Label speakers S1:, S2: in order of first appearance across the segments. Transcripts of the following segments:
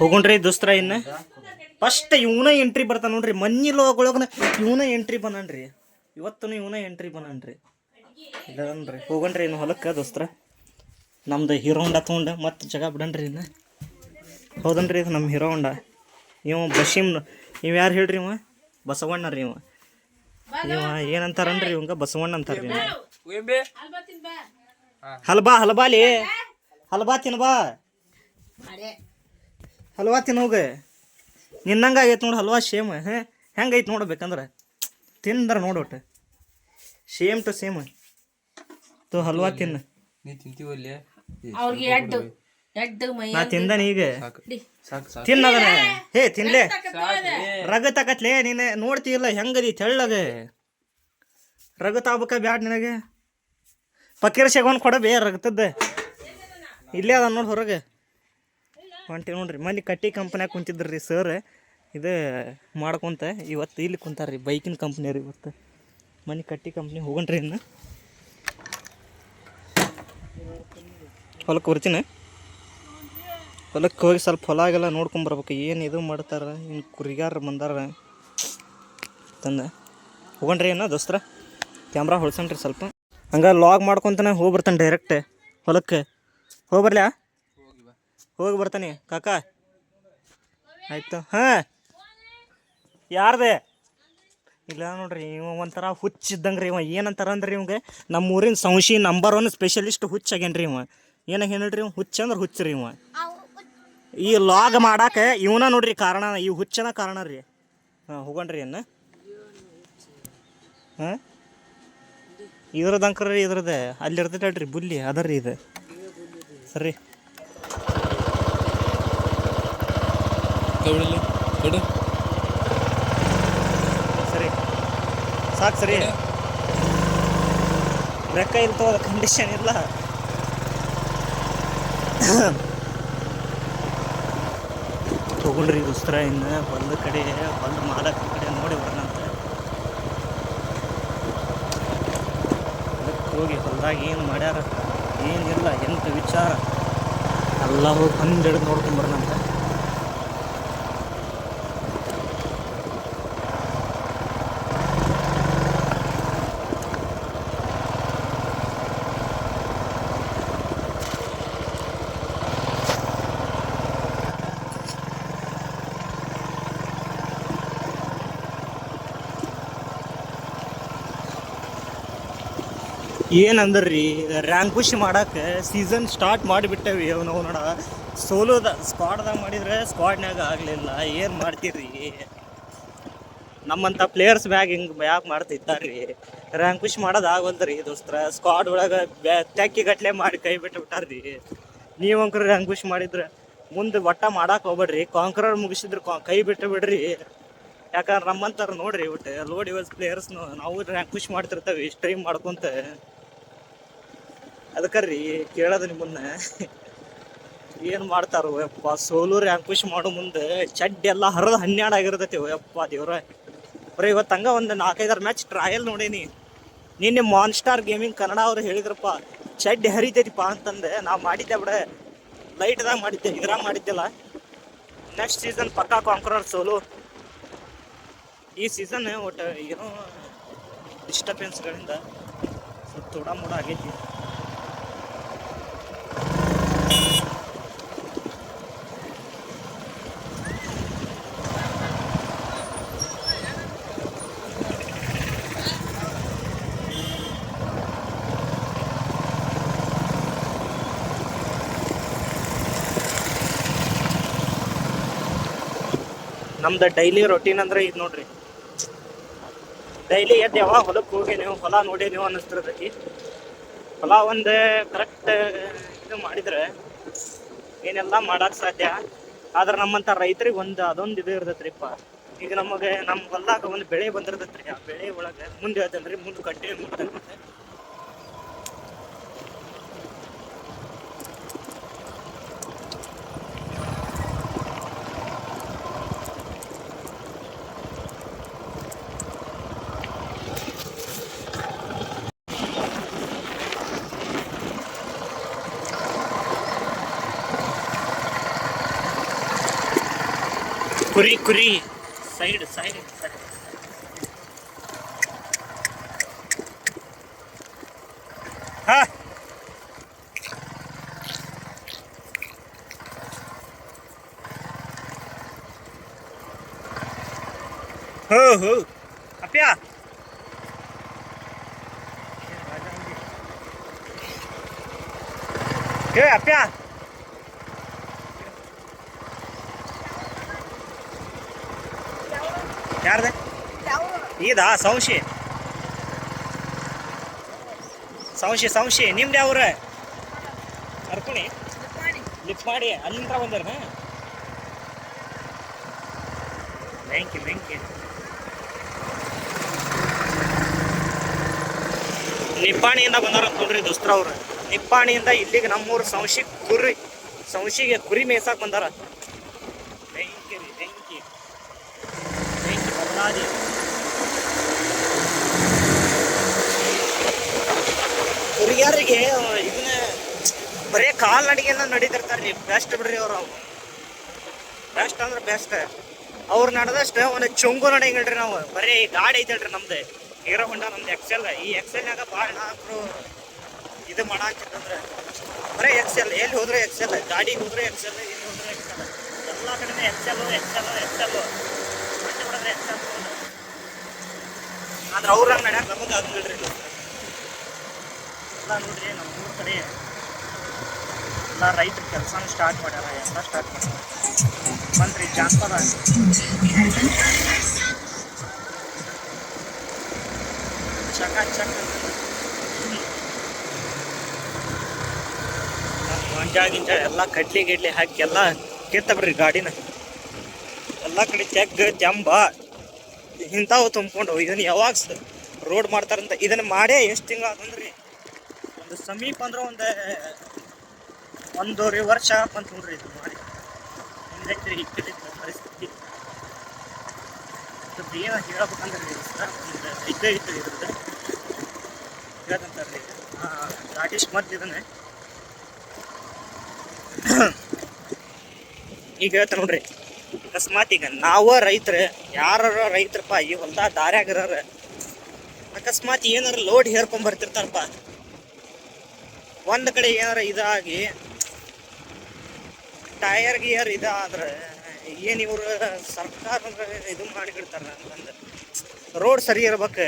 S1: ಹೋಗೋಣ್ರಿ ದೋಸ್ತ್ರ ಇನ್ನ. ಫಸ್ಟ್ ಇವನ ಎಂಟ್ರಿ ಬರ್ತಾನ ನೋಡ್ರಿ, ಮನ್ನಿ ಲೋಗೊಳಗನ ಇವನ ಎಂಟ್ರಿ ಬನನ್ರಿ ಇವತ್ತು ಇವನ ಎಂಟ್ರಿ ಬನನ್ರಿ ಇಲ್ಲನ್ರಿ ಹೋಗಣ್ರಿ ಇನ್ನು ಹೊಲಕ್ಕೆ ದೋಸ್ತ್ರ. ನಮ್ದು ಹೀರೋ ಹೊಂಡ ತಗೊಂಡ ಮತ್ತೆ ಜಗ ಬಿಡನ್ರಿ ಇನ್ನು. ಹೌದನ್ರಿ ಇದು ನಮ್ಮ ಹೀರೋ ಹೊಂಡ ಇವ ಬಶೀಮ್ ಇವ ಯಾರು ಹೇಳ್ರಿ ಇವ? ಬಸವಣ್ಣ ರೀ ಇವ. ಇವ ಏನಂತಾರನ್ರಿ ಇವಂಗ? ಬಸವಣ್ಣ ಅಂತಾರ್ರಿ ಹಲ್ಬಾ, ಹಲ್ಬಾಲಿ. ಹಲ್ಬಾ ತಿನ್ಬಾ. ಹಲ್ವಾ ತಿನ್ನೋಗ. ನಿನ್ನಂಗೆ ಆಗೈತೆ ನೋಡು ಹಲ್ವಾ ಸೇಮ್ ಹಾಂ ಹೆಂಗೈತೆ ನೋಡ್ಬೇಕಂದ್ರೆ ತಿಂದ್ರೆ ನೋಡೋಟ ಸೇಮ್ ಟು ಸೇಮ್ ತು ಹಲ್ವಾ ತಿನ್ನ
S2: ನೀ ತಿಂತೀವಲ್ಲಿ
S3: ಅವ್ರಿಗೆ ಎಡ್ಡು ಎಡ್ಡು ಮೈ
S1: ನಾ ತಿಂದಾನ ಈಗ. ತಿನ್ನದನ ಹೇ ತಿನ್ಲೆ. ರಗ ತಕತ್ಲೆ ನೀನೆ ನೋಡ್ತೀಯಲ್ಲ ಹೆಂಗದಿ ತೆಳ್ಳಗ. ರಗ ತಾಬಕ ಬ್ಯಾಡ ನಿನಗೆ. ಪಕೀರ್ ಕೊಡ ಕೊಡಬೇ ರಗತದ್ದ ಇಲ್ಲೇ ಅದ ನೋಡಿ ಹೊರಗೆ. ಹೊಂಟಿ ನೋಡ್ರಿ. ಮನೆ ಕಟ್ಟಿ ಕಂಪ್ನ್ಯಾಗ ರೀ ಸರ್ ಇದು ಮಾಡ್ಕೊಂತ ಇವತ್ತು ಇಲ್ಲಿ ಕುಂತಾರ್ರಿ, ಬೈಕಿನ ಕಂಪ್ನಿ ರೀ ಇವತ್ತು. ಮನೆ ಕಟ್ಟಿ ಕಂಪ್ನಿ ಹೋಗಣ್ರಿ ಇನ್ನು. ಹೊಲಕ್ಕೆ ಬರ್ತೀನಿ? ಹೊಲಕ್ಕೆ ಹೋಗಿ ಸ್ವಲ್ಪ ಹೊಲ ಆಗೆಲ್ಲ ನೋಡ್ಕೊಂಬರ್ಬೇಕು ಏನು ಇದು ಮಾಡ್ತಾರೆ ಇನ್ನು ಕುರಿಗಾರ ಬಂದಾರ ತಂದ. ಹೋಗಣ್ರಿ ಇನ್ನು ದೋಸ್ತ್ರ. ಕ್ಯಾಮ್ರಾ ಹೊಳ್ಸಣ್ರಿ ಸ್ವಲ್ಪ. ಹಂಗೆ ಲಾಗ್ ಮಾಡ್ಕೊತಾನೆ ಹೋಗಿ ಬರ್ತಾನೆ ಡೈರೆಕ್ಟ್ ಹೊಲಕ್ಕೆ ಹೋಗಿ ಬರ್ಲ್ಯಾ ಹೋಗಿ ಬರ್ತಾನೆ, ಕಾಕ. ಆಯ್ತು, ಹಾಂ. ಯಾರ್ದೆ? ಇಲ್ಲ ನೋಡ್ರಿ, ಇವ ಒಂಥರ ಹುಚ್ಚಿದ್ದಂಗೆ ರೀ ಇವ. ಏನಂತಾರ ಅಂದ್ರೆ ಇವಂಗೆ? ನಮ್ಮ ಊರಿನ ಸಂಶಿ ನಂಬರ್ ಒನ್ ಸ್ಪೆಷಲಿಸ್ಟ್ ಹುಚ್ಚ ಆಗ್ಯಾನ್ರಿ ಇವ. ಏನಾಗ ಹೇಳ್ರಿ ಇವ? ಹುಚ್ಚ ಅಂದ್ರೆ ಹುಚ್ಚ ರೀ ಇವ. ಈ ಲಾಗ್ ಮಾಡಾಕ ಇವನ ನೋಡ್ರಿ ಕಾರಣ, ಈ ಹುಚ್ಚನ ಕಾರಣ ರೀ. ಹಾಂ, ಹೋಗಣ್ರಿ ಅನ್ನ ಹಾಂ? ಇದ್ರದ್ದು ಅಂಕ್ರಿ ಇದ್ರದ್ದು ಅಲ್ಲಿ ಇರ್ತೈತಲ್ರಿ ಬುಲ್ಲಿ ಅದ ರೀ ಇದು. ಸರಿ.
S2: ಕೈಬಿಡಲಿ ಕಡು
S1: ಸರಿ. ಸಾಕು ಸರಿ. ರೆಕ್ಕ ಇರ್ತವ ಕಂಡೀಷನ್ ಇಲ್ಲ. ತಗೊಂಡ್ರಿ ಉಸ್ತ್ರ ಇನ್ನು ಬಂದ ಕಡೆ ಬಂದು ಮಾರಕ ಕಡೆ ನೋಡಿ ಬರೋಣಂತ ಅದಕ್ಕೆ ಹೋಗಿ ಹೊಲ್ದಾಗ ಏನು ಮಾಡ್ಯಾರ? ಏನಿಲ್ಲ ಎಂತ ವಿಚಾರ? ಎಲ್ಲ ಹೋಗಿ ಬಂದು ಹಿಡಿದು ನೋಡ್ಕೊಂಡು ಬರೋಣಂತ ಏನಂದ್ರಿ? ರ್ಯಾಂಕ್ ಪುಷ್ ಮಾಡಕ್ಕೆ ಸೀಸನ್ ಸ್ಟಾರ್ಟ್ ಮಾಡಿಬಿಟ್ಟೇವಿ ನಾವು ನೋಡ. ಸೋಲೋದ ಸ್ಕ್ವಾಡ್ದಾಗ ಮಾಡಿದ್ರೆ ಸ್ಕ್ವಾಡ್ನ್ಯಾಗ ಆಗಲಿಲ್ಲ. ಏನು ಮಾಡ್ತೀರಿ? ನಮ್ಮಂಥ ಪ್ಲೇಯರ್ಸ್ ಮ್ಯಾಗ ಹಿಂಗೆ ಯಾಕ್ ಮಾಡ್ತಿದ್ದಾರ್ರಿ. ರ್ಯಾಂಕ್ ಪುಷ್ ಮಾಡೋದು ಆಗೋಲ್ದ್ರಿ ದೋಸ್ತ್ರ. ಸ್ಕ್ವಾಡ್ ಒಳಗೆ ಬ್ಯಾ, ತೆಕ್ಕಿ ಗಟ್ಲೆ ಮಾಡಿ ಕೈ ಬಿಟ್ಟು ಬಿಟ್ಟಾರ್ರಿ. ನೀವು ಅಂಕರ್ ರ್ಯಾಂಕ್ ಪುಷ್ ಮಾಡಿದ್ರೆ ಮುಂದೆ ಒಟ್ಟ ಮಾಡಕ್ಕೆ ಹೋಗ್ಬೇಡ್ರಿ. ಕಾಂಕ್ರರ್ ಮುಗಿಸಿದ್ರೆ ಕಾ- ಕೈ ಬಿಟ್ಟು ಬಿಡ್ರಿ. ಯಾಕಂದ್ರೆ ನಮ್ಮಂತಾರ ನೋಡ್ರಿ ಒಟ್ಟು. ಲೋಡ್ ಇವಸ್ ಪ್ಲೇಯರ್ಸ್ನು ನಾವು ರ್ಯಾಂಕ್ ಪುಷ್ ಮಾಡ್ತಿರ್ತೇವೆ ಸ್ಟ್ರೀಮ್ ಮಾಡ್ಕೊಂತ. ಅದಕ್ಕೆ ರೀ ಕೇಳೋದು ನಿಮ್ಮನ್ನ. ಏನು ಮಾಡ್ತಾರೋ, ಯಪ್ಪ, ಸೋಲು ರ್ಯಾಂಕ್ ಪುಷ್ ಮಾಡೋ ಮುಂದೆ ಚಡ್ಡಿ ಎಲ್ಲ ಹರಿದು ಹನ್ನೆರಡು ಆಗಿರ್ತೈತಿ ಯಪ್ಪ ದೇವ್ರ. ಬರೀ ಇವತ್ತು ಹಂಗೆ ಒಂದು ನಾಲ್ಕೈದಾರು ಮ್ಯಾಚ್ ಟ್ರಯಲ್ ನೋಡೀನಿ. ನಿನ್ನೆ ಮಾನ್ಸ್ಟಾರ್ ಗೇಮಿಂಗ್ ಕನ್ನಡ ಅವ್ರು ಹೇಳಿದ್ರಪ್ಪ, ಚಡ್ಡಿ ಹರಿತೈತಿಪ್ಪ ಅಂತಂದೆ. ನಾವು ಮಾಡಿದ್ದೆ ಬಿಡ. ಲೈಟ್ದಾಗ ಮಾಡಿದ್ದೆ, ಇದ್ರಾಗ ಮಾಡಿದ್ದೆಲ್ಲ. ನೆಕ್ಸ್ಟ್ ಸೀಸನ್ ಪಕ್ಕಾ ಕಾಂಕ್ರರ್ ಸೋಲು. ಈ ಸೀಸನ್ ಒಟ್ಟು ಏನೋ ಡಿಸ್ಟರ್ಬೆನ್ಸ್ಗಳಿಂದ ಸ್ವಲ್ಪ ತೋಡ ಮೂಡ ಆಗೈತಿ. ನಮ್ದು ಡೈಲಿ ರೊಟೀನ್ ಅಂದ್ರೆ ಇದು ನೋಡ್ರಿ. ಡೈಲಿ ಎದ್ದು ಯಾವಾಗ ಹೊಲಕ್ಕೆ ಹೋಗಿ ನೀವು, ಹೊಲ ನೋಡಿ ನೀವು ಅನ್ನಿಸ್ತಿರ್ತೈತಿ. ಹೊಲ ಒಂದು ಕರೆಕ್ಟ್ ಇದು ಮಾಡಿದ್ರೆ ಏನೆಲ್ಲ ಮಾಡಕ್ ಸಾಧ್ಯ? ಆದ್ರೆ ನಮ್ಮಂಥ ರೈತರಿಗೆ ಒಂದು, ಅದೊಂದು ಇದು ಇರ್ತೈತ್ರಿಪ್ಪ. ಈಗ ನಮಗೆ ನಮ್ಮ ಹೊಲ್ದಾಗ ಒಂದು ಬೆಳೆ ಬಂದಿರ್ತೈತ್ರಿ. ಆ ಬೆಳೆ ಒಳಗೆ ಮುಂದೆ ಹೇಳ್ತೇನೆ ಮುಂದೆ ಕಂಟಿನ್ಯೂ ಮಾಡ್ತೇನೆ ಕುರಿ ಕುರಿ ಸೈಡ್ ಸೈಡ್ ಹಾ ಹೋ ಹೋ ಅಪ್ಪ್ಯ ಏ ಅಪ್ಪ್ಯ ಯಾರ್ದ? ಇದಾ ಸಂಶಿ. ಸಂಶಿ ಸಂಶಿ, ನಿಮ್ದು ಯಾವ್ರ? ಕರ್ಕೊಣಿ ಲಿಫ್ಟ್ ಮಾಡಿ ಅಲ್ಲಿಂದ ಬಂದಾರ ಬೆಂಕಿ ಬೆಂಕಿ ನಿಪ್ಪಾಣಿಯಿಂದ ಬಂದಾರ ನೋಡ್ರಿ ದೋಸ್ತ್ರ ಅವ್ರು. ನಿಪ್ಪಾಣಿಯಿಂದ ಇಲ್ಲಿಗೆ ನಮ್ಮೂರು ಸಂಶಿ ಕುರಿ, ಸಂಶಿಗೆ ಕುರಿ ಮೇಯ್ಸಾಕ್ ಬಂದಾರ ಬೆಂಕಿ ರೀ ಬೆಂಕಿ ಬೆಂಕಿ ಬದಲಾದಿ ಹುಡುಗಿಯರಿಗೆ ಇದನ್ನ ಬರೇ ಕಾಲ್ನಡಿಗೆನ ನಡೀತಿರ್ತಾರ್ರಿ ಬೆಸ್ಟ್ ಬಿಡ್ರಿ ಅವ್ರು ಬೆಸ್ಟ್ ಅಂದ್ರೆ ಬೆಸ್ಟ್ ಅವ್ರು ನಡೆದಷ್ಟು ಒಂದು ಚೊಂಗು ನಡೆಯಂಗಿಲ್ರಿ ನಾವು. ಬರೀ ಗಾಡಿ ಐತಲ್ರಿ ನಮ್ದು. ಹೀರೋ ಹೊಂಡ ನಮ್ದು ಎಕ್ಸೆಲ್ ಈ ಎಕ್ಸೆಲ್ನಾಗ ಭಾಳ ನಾಲ್ಕರು ಇದು ಮಾಡಾಕಿರ್ತಂದ್ರೆ ಬರೀ ಎಕ್ಸೆಲ್ ಎಲ್ಲಿ ಹೋದ್ರೆ ಎಕ್ಸೆಲ್ ಗಾಡಿ ಹೋದ್ರೆ ಎಕ್ಸೆಲ್ ಎಲ್ಲಿ ಹೋದ್ರೆ ಎಕ್ಸೆಲ್ ಎಲ್ಲ ಕಡೆ ಎಕ್ಸೆಲ್ ಎಕ್ಸೆಲ್ ಎಕ್ಸೆಲ್ ಬಿಡೋದ್ರೆ ಎಕ್ಸೆಲ್ ಆದ್ರೆ ಅವ್ರಂಗೆ ನಡ್ಯಾಕ ನಮಗೆ ಆಗಂಗಿಲ್ರಿ ಇದು. ಎಲ್ಲ ನೋಡ್ರಿ ನಮ್ಮ ಊರ ಕಡೆ ಎಲ್ಲ ರೈತರು ಕೆಲಸನ ಸ್ಟಾರ್ಟ್ ಮಾಡ್ಯಾರ, ಎಲ್ಲ ಸ್ಟಾರ್ಟ್ ಮಾಡ್ಯಾರ. ಬಂದ್ರಿ, ಜಾನಪದ ಚಕ ಚಕ. ಗಿಂಜ ಎಲ್ಲ ಕಡ್ಲಿ ಗಿಡ್ಲಿ ಹಾಕಿ ಎಲ್ಲ ಕಿತ್ತಬ್ರಿ ಗಾಡಿನ. ಎಲ್ಲ ಕಡೆ ಚೆಗ್ ಜಂಬ. ಇಂಥವು ತುಂಬ್ಕೊಂಡು ಇದನ್ನು ಯಾವಾಗ ರೋಡ್ ಮಾಡ್ತಾರಂತ ಇದನ್ನ ಮಾಡೇ ಎಷ್ಟು ತಿಂಗಳು ಆತಂದ್ರಿ? ಒಂದು ಸಮೀಪ ಅಂದ್ರೆ ಒಂದು, ಒಂದೂವರೆ ವರ್ಷ ಅಂತ ನೋಡ್ರಿ ಇದು ಮಾಡಿ. ಪರಿಸ್ಥಿತಿ. ಸ್ವಲ್ಪ ಏನೋ ಹೇಳ್ಬೇಕಂದ್ರೆ ಒಂದು ಇದ್ದೇ ಇತ್ತು ಇದ್ರದ್ದು ಹೇಳ್ದಂತಾರ್ರಿ ಆರ್ಟಿಸ್ಟ್ ಮದ್ದು ಇದನ್ನೇ ಈಗ ಹೇಳ್ತಾರೆ ನೋಡ್ರಿ, ಅಕಸ್ಮಾತ್ ಈಗ ನಾವ ರೈತರ ಯಾರ ರೈತರಪ್ಪ ಈ ಹೊಲ್ದಾಗ ದಾರ್ಯಾಗಿರೋರ ಅಕಸ್ಮಾತ್ ಏನಾರ ಲೋಡ್ ಹೇರ್ಕೊಂಡ್ ಬರ್ತಿರ್ತಾರಪ್ಪ. ಒಂದ್ ಕಡೆ ಏನಾರ ಇದಾಗಿ ಟೈರ್ ಗಿಯರ್ ಇದಾದ್ರೆ ಏನ್ ಇವರು ಸರ್ಕಾರ ಇದು ಮಾಡಿಬಿಡ್ತಾರ ಅಂತಂದು ರೋಡ್ ಸರಿ ಇರ್ಬೇಕು,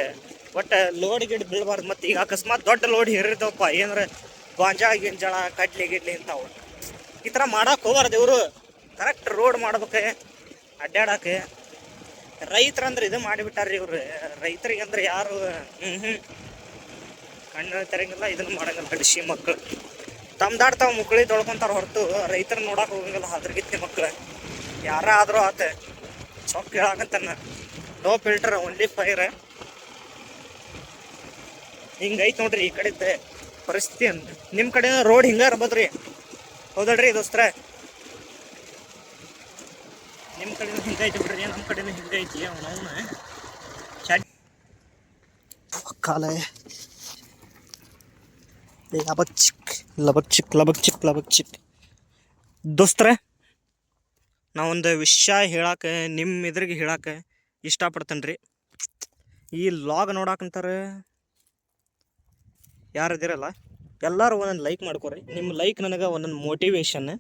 S1: ಒಟ್ಟ ಲೋಡ್ ಗಿಡ್ ಬೀಳ್ಬಾರ್ದು ಮತ್ತೆ ಈಗ ಅಕಸ್ಮಾತ್ ದೊಡ್ಡ ಲೋಡ್ ಹೇರಿರ್ತಾವಪ್ಪ ಏನಾರ ಗಾಂಜಾ ಗಿಂಜಾಳ ಕಡ್ಲಿ ಗಿಡ್ಲಿ ಇಂಥವು. ಈ ಥರ ಮಾಡಕ್ಕೆ ಹೋಗ್ಬಾರ್ದು ಇವರು. ಕರೆಕ್ಟ್ ರೋಡ್ ಮಾಡ್ಬೇಕು ಅಡ್ಡಾಡಕ್ಕೆ ರೈತರಂದ್ರೆ ಇದು ಮಾಡಿಬಿಟ್ಟಾರ್ರಿ ಇವ್ರು. ರೈತರಿಗೆ ಅಂದ್ರೆ ಯಾರು ಹ್ಞೂ ಹ್ಞೂ ಕಣ್ಣು ತೆರಂಗಿಲ್ಲ, ಇದನ್ನು ಮಾಡಂಗಿಲ್ಲ ಕಡಿಸಿ ಮಕ್ಕಳು ತಮ್ದಾಡ್ ತಾವು ಮುಕ್ಕಳಿ ತೊಳ್ಕೊಂತಾರ ಹೊರತು ರೈತರ ನೋಡಕ್ಕೆ ಹೋಗಂಗಿಲ್ಲ ಅದ್ರಗಿತ್ತಿ ಮಕ್ಕಳು ಯಾರ ಆದ್ರೂ ಆತ ಚೊಕ್ಕ ಹೇಳಾಕಂತಾನ. ನೋ ಫಿಲ್ಟರ್ ಓನ್ಲಿ ಫೈರ್ ಹಿಂಗೈತ್ ನೋಡ್ರಿ ಈ ಕಡೆ ಪರಿಸ್ಥಿತಿ ಅಂತ ನಿಮ್ಮ ಕಡೆ ರೋಡ್ ಹಿಂಗ ಇರ್ಬೋದ್ರಿ. ಹೌದಲ್ರಿ ದೋಸ್ತ್ರ? ನಿಮ್ಮ ಕಡೆ ಹಿಂಗೈತಿ ಬಿಡ್ರಿ ನಮ್ಮ ಕಡೆನೂ ಹಿಂಗೈತಿ. ಅವನವನ ಕಾಲ. ಲಬಕ್ ಚಿಕ್ ಲಬಕ್ ಚಿಕ್ ಲಬಕ್ ಚಿಕ್ ಲಬಕ್ ಚಿಕ್ ದೋಸ್ತ್ರ, ನಾವೊಂದು ವಿಷಯ ಹೇಳಕ್ಕೆ ನಿಮ್ಮ ಇದ್ರಿಗೆ ಹೇಳಕ್ಕೆ ಇಷ್ಟಪಡ್ತೇನೆ ರೀ ಈ ಲಾಗ್ ನೋಡಾಕಂತಾರೆ ಯಾರು ಇದಿರಲ್ಲ ಎಲ್ಲರೂ ಒಂದೊಂದು ಲೈಕ್ ಮಾಡ್ಕೊರಿ. ನಿಮ್ಮ ಲೈಕ್ ನನಗೆ ಒಂದೊಂದು ಮೋಟಿವೇಶನ್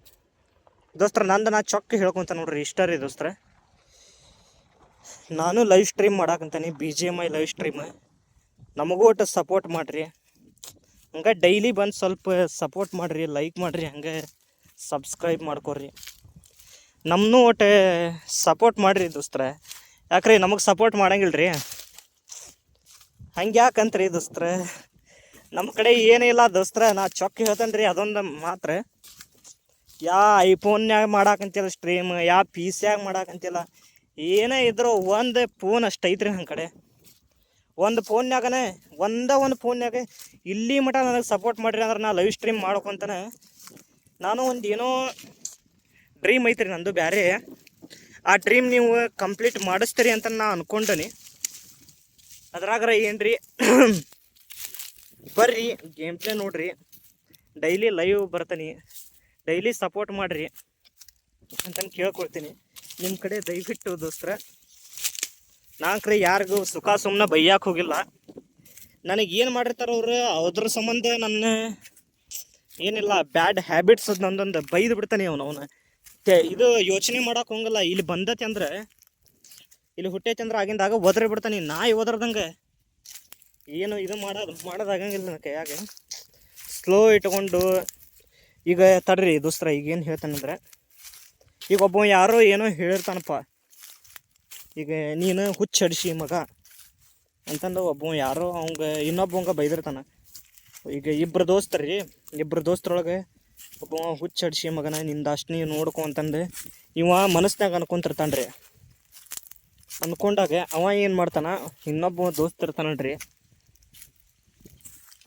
S1: ದೋಸ್ತ್ರ, ನಂದು ನಾ ಚೊಕ್ಕ ಹೇಳ್ಕೊಂತ ನೋಡ್ರಿ, ಇಷ್ಟ ರೀ ದೋಸ್ತ್ರ. ನಾನು live stream ಮಾಡಾಕಂತಾನೆ B G M I live stream ನಮಗೂ ಒಟ್ಟು ಸಪೋರ್ಟ್ ಮಾಡಿರಿ. ಹಂಗೆ ಡೈಲಿ ಬಂದು ಸ್ವಲ್ಪ ಸಪೋರ್ಟ್ ಮಾಡಿರಿ ಲೈಕ್ ಮಾಡಿರಿ, ಹಂಗೆ ಸಬ್ಸ್ಕ್ರೈಬ್ ಮಾಡ್ಕೊರಿ. ನಮ್ಮನ್ನೂ ಒಟ್ಟು ಸಪೋರ್ಟ್ ಮಾಡಿರಿ ದೋಸ್ತ್ರ. ಯಾಕ್ರಿ ನಮಗೆ ಸಪೋರ್ಟ್ ಮಾಡಂಗಿಲ್ಲ ರೀ ಹಂಗೆ ಯಾಕಂತ್ರಿ ದೋಸ್ತ್ರ? ನಮ್ಮ ಕಡೆ ಏನಿಲ್ಲ ದೋಸ್ತ್ರ, ನಾ ಚೊಕ್ಕ ಹೇಳ್ತೇನೆ ರೀ ಅದೊಂದು ಮಾತ್ರ. ಯಾ ಐಫೋನ್ಯಾಗ ಮಾಡಾಕಂತಿಲ್ಲ ಸ್ಟ್ರೀಮ್ ಯಾ ಪಿ ಸಿಯಾಗ ಮಾಡಾಕಂತಿಲ್ಲ, ಏನೇ ಇದ್ರೂ ಒಂದು ಫೋನ್ ಅಷ್ಟೈತ್ರಿ ನಮ್ಮ ಕಡೆ. ಒಂದು ಫೋನ್ಯಾಗನೇ, ಒಂದೇ ಒಂದು ಫೋನ್ನಾಗ ಇಲ್ಲಿ ಮಟ ನನಗೆ ಸಪೋರ್ಟ್ ಮಾಡಿರಿ ಅಂದ್ರೆ ನಾ ಲೈವ್ ಸ್ಟ್ರೀಮ್ ಮಾಡ್ಕೊಂತಾನೆ. ನಾನು ಒಂದು ಏನೋ ಡ್ರೀಮ್ ಐತ್ರಿ ನಂದು ಬೇರೆ ಆ ಡ್ರೀಮ್ ನೀವು ಕಂಪ್ಲೀಟ್ ಮಾಡಿಸ್ತೀರಿ ಅಂತ ನಾ ಅನ್ಕೊಂಡನಿ. ಅದ್ರಾಗ್ರ ಏನ್ರಿ, ಬರ್ರಿ ಗೇಮ್ ಪ್ಲೇ ನೋಡ್ರಿ. ಡೈಲಿ ಲೈವ್ ಬರ್ತೀನಿ. ಡೈಲಿ ಸಪೋರ್ಟ್ ಮಾಡಿರಿ ಅಂತಂದು ಕೇಳ್ಕೊಳ್ತೀನಿ. ನಿಮ್ಮ ಕಡೆ ದಯವಿಟ್ಟು ದೋಸ್ತ್ರ. ನಾಲ್ಕ್ರೆ ಯಾರಿಗೂ ಸುಖ ಸುಮ್ಮನೆ ಬೈಯಾಕೆ ಹೋಗಿಲ್ಲ. ನನಗೆ ಏನು ಮಾಡಿರ್ತಾರೆ ಅವರು, ಅದ್ರ ಸಂಬಂಧ ನನ್ನ ಏನಿಲ್ಲ, ಬ್ಯಾಡ್ ಹ್ಯಾಬಿಟ್ಸ್ ಅದು ನಂದೊಂದು ಬೈದು ಬಿಡ್ತಾನೆ ಅವನು ಅವನು. ಇದು ಯೋಚನೆ ಮಾಡೋಕೆ ಹೋಗಲ್ಲ. ಇಲ್ಲಿ ಬಂದತಿ ಅಂದ್ರೆ, ಇಲ್ಲಿ ಹುಟ್ಟೈತಿ ಅಂದ್ರೆ ಆಗಿಂದಾಗ ಒದರಿ ಬಿಡ್ತಾನೆ. ನಾಯಿ ಒದರ್ದಂಗೆ ಏನು ಇದು ಮಾಡೋದು ಮಾಡೋದಾಗಂಗಿಲ್ಲ ನನ್ನ ಕೈಯಾಗ. ಸ್ಲೋ ಇಟ್ಕೊಂಡು, ಈಗ ತಡ್ರಿ ದೋಸ್ತ್ರ ಈಗ ಏನು ಹೇಳ್ತಾನಂದ್ರೆ ಈಗ ಒಬ್ಬ ಯಾರೋ ಏನೋ ಹೇಳಿರ್ತಾನಪ್ಪ. ಈಗ ನೀನು ಹುಚ್ಚಡಿಸಿ ಮಗ ಅಂತಂದು ಒಬ್ಬ ಯಾರೋ ಅವಂಗ ಇನ್ನೊಬ್ಬವಂಗ ಬೈದಿರ್ತಾನೆ. ಈಗ ಇಬ್ಬರು ದೋಸ್ತರಿ ಇಬ್ಬರು ದೋಸ್ತರೊಳಗೆ ಒಬ್ಬ ಹುಚ್ಚಡಿಸಿ ಮಗನ ನಿಂದ ಅಷ್ಟು ನೀನು ನೋಡ್ಕೊ ಅಂತಂದು ಇವ ಮನಸ್ನಾಗ ಅನ್ಕೊಂತಿರ್ತಾನ್ರಿ ಅಂದ್ಕೊಂಡಾಗ ಅವ ಏನು ಮಾಡ್ತಾನೆ, ಇನ್ನೊಬ್ಬ ದೋಸ್ತ ರೀ.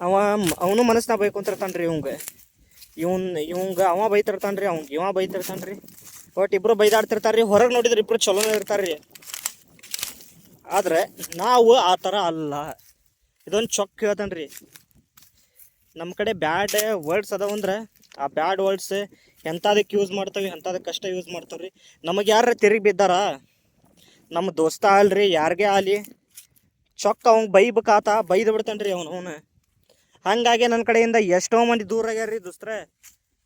S1: ಅವ ಅವನು ಮನಸ್ನಾಗ ಬೈಕೊಂತಿರ್ತಾನ್ರಿ ಇವಂಗೆ. ಇವನ್, ಇವಂಗ ಅವ ಬೈತಿರ್ತಾನ್ರಿ ಅವ್ಗೆ ಇವ ಬೈತಿರ್ತಾನ್ರಿ ಒಟ್ಟು ಬೈದಾಡ್ತಿರ್ತಾರೆ ರೀ, ಹೊರಗೆ ನೋಡಿದ್ರೆ ಇಬ್ರು ಚಲೋನೇ ಇರ್ತಾರ್ರಿ ಆದ್ರೆ ನಾವು ಆ ಥರ ಅಲ್ಲ. ಇದೊಂದು ಚೊಕ್ ಹೇಳ್ತಾನ್ರಿ. ನಮ್ಮ ಕಡೆ ಬ್ಯಾಡ್ ವರ್ಡ್ಸ್ ಅದಾವಂದ್ರೆ ಆ ಬ್ಯಾಡ್ ವರ್ಡ್ಸ್ ಎಂಥದಕ್ಕೆ ಯೂಸ್ ಮಾಡ್ತಾವೆ ಎಂಥದಕ್ಕೆ ಕಷ್ಟ ಯೂಸ್ ಮಾಡ್ತಾವ್ರಿ. ನಮಗೆ ಯಾರ ತಿರುಗಿ ಬಿದ್ದಾರ? ನಮ್ಮ ದೋಸ್ತ ಅಲ್ರಿ ಯಾರಿಗೇ ಆಲಿ? ಚೊಕ್ಕ ಅವಂಗೆ ಬೈಬೇಕಾತ ಬೈದು ಬಿಡ್ತಾನ್ರಿ ಅವನು ಅವನು. ಹಾಗಾಗಿ ನನ್ನ ಕಡೆಯಿಂದ ಎಷ್ಟೋ ಮಂದಿ ದೂರ ಆಗ್ಯಾರ್ರಿ ದೋಸ್ತ್ರೆ.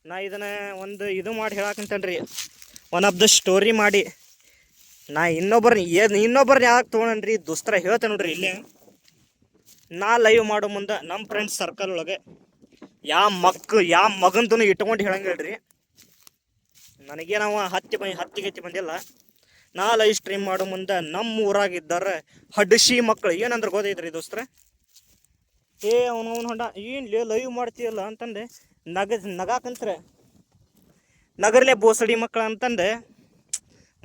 S1: ನಾ ಇದನ್ನ ಒಂದು ಇದು ಮಾಡಿ ಹೇಳಾಕಂತೇನ್ರಿ ಒನ್ ಆಫ್ ದ ಸ್ಟೋರಿ ಮಾಡಿ. ನಾ ಇನ್ನೊಬ್ಬರ ಇನ್ನೊಬ್ಬರನ್ನ ಯಾಕೆ ತೊಗೊಂಡ್ರಿ ದೋಸ್ತರ ಹೇಳ್ತೇನೆ ನೋಡ್ರಿ ಇಲ್ಲಿ. ನಾ ಲೈವ್ ಮಾಡೋ ಮುಂದೆ ನಮ್ಮ ಫ್ರೆಂಡ್ಸ್ ಸರ್ಕಲ್ ಒಳಗೆ ಯಾವ ಮಕ್ಕ ಯಾವ ಮಗಂತೂ ಇಟ್ಕೊಂಡು ಹೇಳಂಗಿಲ್ರಿ. ನನಗೇನವ ನಾವು ಹತ್ತಿ ಬೈ ಹತ್ತಿ ಗತಿ ಬಂದಿಲ್ಲ. ನಾ ಲೈವ್ ಸ್ಟ್ರೀಮ್ ಮಾಡೋ ಮುಂದೆ ನಮ್ಮ ಊರಾಗಿದ್ದಾರೆ ಹಡ್ಸಿ ಮಕ್ಕಳು ಏನಂದ್ರೆ ಗೊತ್ತೈತ್ರಿ ದೋಸ್ತ್ರ? ಏ, ಅವನು ಅವನು ಹೊಂಡ, ಏನು ಲೈವ್ ಮಾಡ್ತೀಯಲ್ಲ ಅಂತಂದೆ. ನಗ ನಗಾಕಂತ್ರೆ. ನಗರ್ಲೆ ಬೋಸಡಿ ಮಕ್ಕಳು ಅಂತಂದೆ.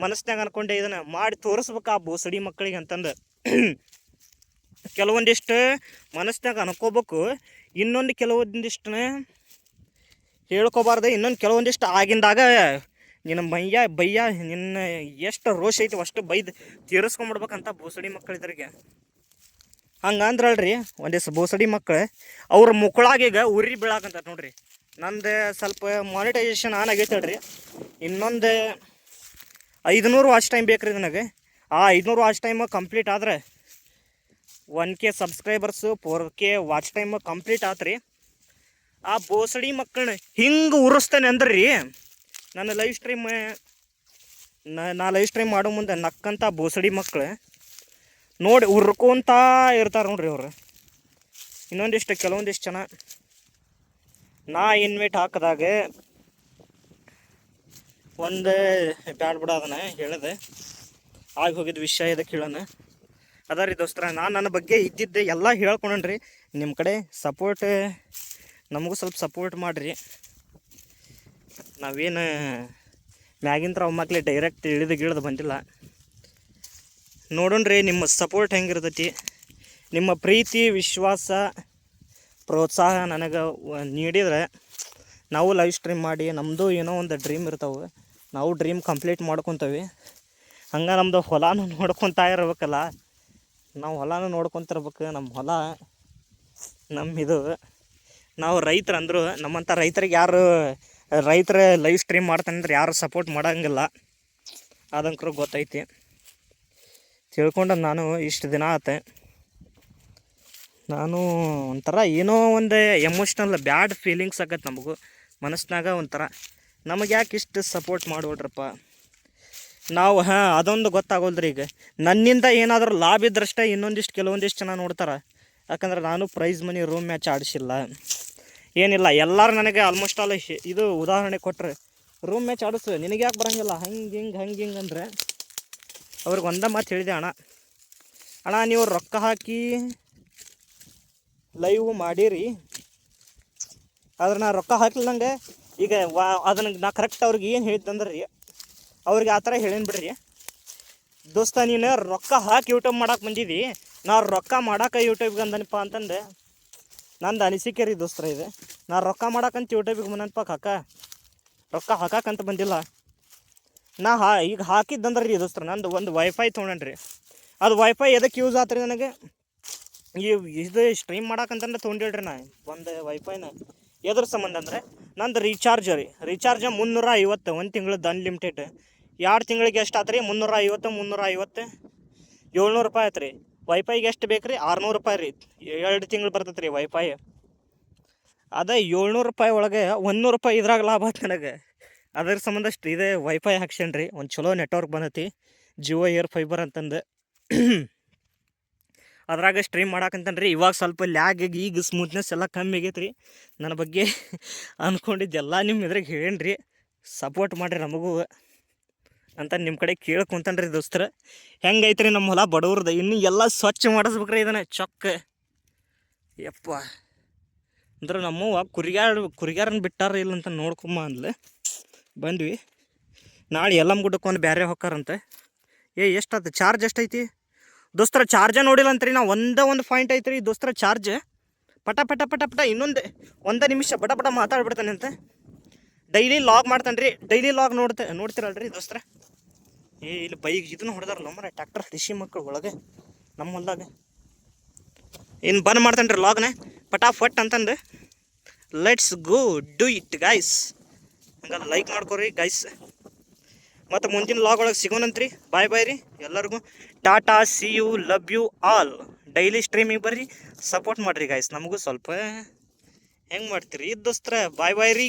S1: ಮನಸ್ನ್ಯಾಗ ಅನ್ಕೊಂಡೆ ಇದನ್ನ ಮಾಡಿ ತೋರಿಸ್ಬೇಕು ಆ ಬೋಸಡಿ ಮಕ್ಕಳಿಗೆ ಅಂತಂದು. ಕೆಲವೊಂದಿಷ್ಟು ಮನಸ್ಸಿನಾಗ ಅನ್ಕೋಬೇಕು, ಇನ್ನೊಂದು ಕೆಲವೊಂದಿಷ್ಟನ್ನ ಹೇಳ್ಕೊಬಾರ್ದು, ಇನ್ನೊಂದು ಕೆಲವೊಂದಿಷ್ಟು ಆಗಿಂದಾಗ ನಿನ್ನ ಮೈಯ ಬಯ್ಯ ನಿನ್ನ ಎಷ್ಟು ರೋಷ ಐತಿ ಅಷ್ಟು ಬೈದು ತೀರಿಸ್ಕೊಂಬಿಡ್ಬೇಕಂತ ಬೋಸಡಿ ಮಕ್ಕಳಿದ್ರಿಗೆ ಹಂಗಂದ್ರಲ್ರಿ ಒಂದಿಷ್ಟು ಬೋಸಡಿ ಮಕ್ಕಳು ಅವ್ರ ಮುಕ್ಕಳಾಗೀಗ ಉರಿ ಬೀಳಾಕಂತ ನೋಡ್ರಿ. ನಂದು ಸ್ವಲ್ಪ ಮಾನಿಟೈಸೇಷನ್ ಆನ್ ಆಗೈತೆ ಹೇಳ್ರಿ ಇನ್ನೊಂದು ಐದುನೂರು ವಾಚ್ ಟೈಮ್ ಬೇಕು ನನಗೆ. ಆ ಐದುನೂರು ವಾಚ್ ಟೈಮ್ ಕಂಪ್ಲೀಟ್ ಆದ್ರೆ one K subscribers, four K watch time complete ಆತ್ರಿ. ಆ ಬೋಸಡಿ ಮಕ್ಕಳನ್ನ ಹಿಂಗೆ ಉರಿಸ್ತೇನೆ ಅಂದ್ರೆ. ರೀ ನನ್ನ ಲೈವ್ ಸ್ಟ್ರೀಮ್ ನಾ ಲೈವ್ ಸ್ಟ್ರೀಮ್ ಮಾಡೋ ಮುಂದೆ ನಕ್ಕಂಥ ಬೋಸಡಿ ಮಕ್ಕಳು ನೋಡಿ ಉರ್ಕೊಂತ ಇರ್ತಾರೆ ನೋಡ್ರಿ ಅವ್ರು. ಇನ್ನೊಂದಿಷ್ಟು, ಕೆಲವೊಂದಿಷ್ಟು ಜನ. ನಾ ಇನ್ವೈಟ್ ಹಾಕಿದಾಗ ಒಂದು ಬ್ಯಾಡ್ ಬಿಡ ಅದನ್ನ ಹೇಳಿದೆ. ಆಗಿ ಹೋಗಿದ್ದ ವಿಷಯ ಇದಕ್ಕೆ ಹೇಳೋಣ ಅದ ರೀ ದೋಸ್ತರ, ನಾನು ನನ್ನ ಬಗ್ಗೆ ಇದ್ದಿದ್ದೆ ಎಲ್ಲ ಹೇಳ್ಕೊಂಡ್ರಿ ನಿಮ್ಮ ಕಡೆ ಸಪೋರ್ಟ್ ನಮಗೂ ಸ್ವಲ್ಪ ಸಪೋರ್ಟ್ ಮಾಡಿರಿ. ನಾವೇನು ಮ್ಯಾಗಿಂತ್ರ ಒಮ್ಮಕ್ಲೆ ಡೈರೆಕ್ಟ್ ಇಳಿದು ಗಿಳಿದು ಬಂದಿಲ್ಲ. ರೀ ನಿಮ್ಮ ಸಪೋರ್ಟ್ ಹೆಂಗಿರ್ತೈತಿ. ನಿಮ್ಮ ಪ್ರೀತಿ, ವಿಶ್ವಾಸ, ಪ್ರೋತ್ಸಾಹ ನನಗೆ ನೀಡಿದ್ರೆ ನಾವು ಲೈವ್ ಸ್ಟ್ರೀಮ್ ಮಾಡಿ ನಮ್ಮದು ಏನೋ ಒಂದು ಡ್ರೀಮ್ ಇರ್ತಾವೆ. ನಾವು ಡ್ರೀಮ್ ಕಂಪ್ಲೀಟ್ ಮಾಡ್ಕೊತೀವಿ. ಹಂಗೆ ನಮ್ಮದು ಹೊಲನೂ ನೋಡ್ಕೊತಾ ಇರ್ಬೇಕಲ್ಲ. ನಾವು ಹೊಲನೂ ನೋಡ್ಕೊತಿರ್ಬೇಕು. ನಮ್ಮ ಹೊಲ ನಮ್ಮ ಇದು. ನಾವು ರೈತರು ಅಂದರು ನಮ್ಮಂಥ ರೈತರಿಗೆ ಯಾರು, ರೈತರ ಲೈವ್ ಸ್ಟ್ರೀಮ್ ಮಾಡ್ತಾನೆ ಅಂದ್ರೆ ಯಾರು ಸಪೋರ್ಟ್ ಮಾಡೋಂಗಿಲ್ಲ. ಅದಂಕರು ಗೊತ್ತೈತಿ. ತಿಳ್ಕೊಂಡು ನಾನು ಇಷ್ಟು ದಿನ ಆತೆ. ನಾನು ಒಂಥರ ಏನೋ ಒಂದು ಎಮೋಷ್ನಲ್ ಬ್ಯಾಡ್ ಫೀಲಿಂಗ್ಸ್ ಆಗತ್ತೆ ನಮಗೂ. ಮನಸ್ಸಿನಾಗ ಒಂಥರ. ನಮಗೆ ಯಾಕೆ ಇಷ್ಟು ಸಪೋರ್ಟ್ ಮಾಡೋಳ್ರಪ್ಪ ನಾವು, ಹಾಂ, ಅದೊಂದು ಗೊತ್ತಾಗೋಲ್ದ್ರಿ ಈಗ. ನನ್ನಿಂದ ಏನಾದರೂ ಲಾಭ ಇದ್ರಷ್ಟೇ ಇನ್ನೊಂದಿಷ್ಟು ಕೆಲವೊಂದಿಷ್ಟು ಜನ ನೋಡ್ತಾರೆ. ಯಾಕಂದ್ರೆ ನಾನು ಪ್ರೈಸ್ ಮನಿ ರೂಮ್ ಮ್ಯಾಚ್ ಆಡಿಸಿಲ್ಲ. ಏನಿಲ್ಲ, ಎಲ್ಲರೂ ನನಗೆ ಆಲ್ಮೋಸ್ಟ್ ಆಲ್ ಇದು ಉದಾಹರಣೆ ಕೊಟ್ಟರೆ ರೂಮ್ ಮ್ಯಾಚ್ ಆಡಿಸು ನಿನಗೆ ಯಾಕೆ ಬರೋಂಗಿಲ್ಲ? ಹಂಗೆ, ಹಿಂಗೆ ಹಂಗೆ, ಹಿಂಗೆ ಅಂದರೆ ಅವ್ರಿಗೆ ಒಂದೇ ಮಾತು ಹೇಳಿದೆ, ಅಣ್ಣ. ಅಣ್ಣ, ನೀವು ರೊಕ್ಕ ಹಾಕಿ ಲೈವ್ ಮಾಡಿರಿ. ಆದ್ರೆ ನಾ ರೊಕ್ಕ ಹಾಕ್ಲಿಲ್ಲಂಗೆ ಈಗ ವಾ, ಅದನ್ನ ನಾ ಕರೆಕ್ಟ್ ಅವ್ರಿಗೆ ಏನು ಹೇಳಿದ್ದಂದ್ರೆ ರೀ ಅವ್ರಿಗೆ ಆ ಥರ ಹೇಳೇನು ಬಿಡ್ರಿ. ದೋಸ್ತ, ನೀನು ರೊಕ್ಕ ಹಾಕಿ ಯೂಟ್ಯೂಬ್ ಮಾಡಕ್ಕೆ ಬಂದಿದ್ದಿ ನಾ ರೊಕ್ಕ ಮಾಡಕ್ಕೆ ಯೂಟ್ಯೂಬ್ಗೆ ಅಂದನಪ್ಪ ಅಂತಂದೆ ನಂದು ಅನಿಸಿಕೆ ರೀ ದೋಸ್ತರ ಇದು. ನಾ ರೊಕ್ಕ ಮಾಡಕ್ಕಂತ ಯೂಟ್ಯೂಬಿಗೆ ಬಂದನಪ್ಪ ಕಾಕ. ರೊಕ್ಕ ಹಾಕಕ್ಕಂತ ಬಂದಿಲ್ಲ. ನಾ ಹಾ, ಈಗ ಹಾಕಿದ್ದಂದ್ರೆ ರೀ ದೋಸ್ತ್ರ, ನಂದು ಒಂದು ವೈಫೈ ತೊಗೊಂಡ್ರಿ ಅದು ವೈಫೈ ಎದಕ್ಕೆ ಯೂಸ್ ಆತ್ರಿ ನನಗೆ? ಈ, ಇದು ಸ್ಟ್ರೀಮ್ ಮಾಡಕ್ಕಂತಂದ್ರೆ ತೊಗೊಂಡಿಳ್ರಿ ನಾ, ಒಂದು ವೈಫೈನ ಎದ್ರ ಸಂಬಂಧ ಅಂದರೆ ನಂದು ರೀಚಾರ್ಜ್ ರೀ. ರೀಚಾರ್ಜ್ ಮುನ್ನೂರ ಐವತ್ತು ಒಂದು ತಿಂಗಳದ್ದು ಅನ್ಲಿಮಿಟೆಡ್ ಎರಡು ತಿಂಗಳಿಗೆ ಎಷ್ಟು ಆತ್ರಿ? ಮುನ್ನೂರ ಐವತ್ತು ಮುನ್ನೂರ ಐವತ್ತು ಏಳ್ನೂರು ರೂಪಾಯಿ ಆಯ್ತು ರೀ ವೈಫೈಗೆ ಎಷ್ಟು ಬೇಕು ರೀ ಆರುನೂರು ರೂಪಾಯಿ ರೀ. ಎರಡು ತಿಂಗಳು ಬರ್ತೈತೆ ರೀ ವೈಫೈ ಅದೇ ಏಳ್ನೂರು ರೂಪಾಯಿ ಒಳಗೆ ಒಂದೂರು ರೂಪಾಯಿ ಇದ್ರಾಗ ಲಾಭ ಆಯ್ತು ನನಗೆ. ಅದ್ರ ಸಂಬಂಧ ಇದೇ ಇದೆ ವೈಫೈ ಹಾಕ್ಸೇನಿ ರೀ ಒಂದು ಚಲೋ ನೆಟ್ವರ್ಕ್ ಬಂದೈತಿ. ಜಿಯೋ ಏರ್ ಫೈಬರ್ ಅಂತಂದು. ಅದ್ರಾಗ ಸ್ಟ್ರೀಮ್ ಮಾಡಾಕಂತನ್ರಿ. ಇವಾಗ ಸ್ವಲ್ಪ ಲ್ಯಾಗ್ ಈಗ ಸ್ಮೂತ್ನೆಸ್ ಎಲ್ಲ ಕಮ್ಮಿ ಆಗೈತೆ ರೀ ನನ್ನ ಬಗ್ಗೆ ಅಂದ್ಕೊಂಡಿದ್ದೆಲ್ಲ ನಿಮ್ಮ ಇದ್ರಾಗ ಹೇಳೇನಿ ರೀ ಸಪೋರ್ಟ್ ಮಾಡಿರಿ ನಮಗೂ. ಅಂತ ನಿಮ್ಮ ಕಡೆ ಕೇಳ್ಕೊಂತನ್ರಿ ದೋಸ್ತರ. ಹೆಂಗೈತ್ರಿ ನಮ್ಮ ಹೊಲ ಬಡವ್ರದ್ದು ಇನ್ನು ಎಲ್ಲ ಸ್ವಚ್ಛ ಮಾಡಿಸ್ಬೇಕ್ರಿ ಇದನ್ನ. ಚೊಕ್ಕ. ಯಪ್ಪ. ಅಂದ್ರೆ ನಮ್ಮವ್ವ ಕುರಿಗಾರ ಕುರಿಗಾರನ ಬಿಟ್ಟಾರ ಇಲ್ಲ ಅಂತ ನೋಡ್ಕೊಂಬ ಅಂದ್ಲೆ. ಬಂದ್ವಿ. ನಾಳೆ ಎಲ್ಲಮ್ಮ ಗುಡ್ಡಕ್ಕೊಂದು ಬೇರೆ ಹೊಕ್ಕಾರಂತೆ. ಏ ಎಷ್ಟಾಯ್ತು ಚಾರ್ಜ್ ಎಷ್ಟೈತಿ ದೋಸ್ತರ ಚಾರ್ಜ ನೋಡಿಲ್ಲ ಅಂತ್ರಿ. ನಾ ಒಂದೇ ಒಂದು ಪಾಯಿಂಟ್ ಐತ್ರಿ ದೋಸ್ತರ ಚಾರ್ಜ್ ಪಟ ಪಟ ಪಟ ಪಟ, ಇನ್ನೊಂದು, ಒಂದೇ ನಿಮಿಷ ಪಟ ಪಟ ಮಾತಾಡ್ಬಿಡ್ತಾನೆ ಅಂತ. ಡೈಲಿ ಲಾಗ್ ಮಾಡ್ತಾನೆ ರೀ ಡೈಲಿ ಲಾಗ್ ನೋಡ್ತೆ, ನೋಡ್ತಿರಲ್ರಿ ದೋಸ್ತರ? ಏ, ಇಲ್ಲಿ ಬೈಕ್ ಇದನ್ನು ಹೊಡೆದಾರಲ್ಲ ಮರ ಟ್ಯಾಕ್ಟರ್ ರಿಷಿ ಮಕ್ಕಳು ಒಳಗೆ, ನಮ್ಮ ಹೊಲ್ದಾಗ. ಇನ್ನು ಬಂದ್ ಮಾಡ್ತಾನೆ ರೀ ಲಾಗ್ನ ಪಟಾಫಟ್ ಅಂತಂದು. Let's go do it guys ಹಂಗಲ್ಲ ಲೈಕ್ ಮಾಡ್ಕೊರಿ ಗೈಸ್ ಮತ್ತು ಮುಂದಿನ ಲಾಗ್ ಒಳಗೆ ಸಿಗೋಣಂತ್ರಿ. ಬಾಯ್ ಬಾಯ್ ರೀ. ಎಲ್ಲರಿಗೂ. Tata, see you, love you all. Daily ಸ್ಟ್ರೀಮಿಗೆ ಬರ್ರಿ ಸಪೋರ್ಟ್ ಮಾಡಿರಿ ಗಾಯ್ಸ್ ನಮಗೂ ಸ್ವಲ್ಪ ಹೆಂಗೆ ಮಾಡ್ತೀರಿ? ದೋಸ್ತ್ರ ಬಾಯ್ ಬಾಯ್ ರೀ.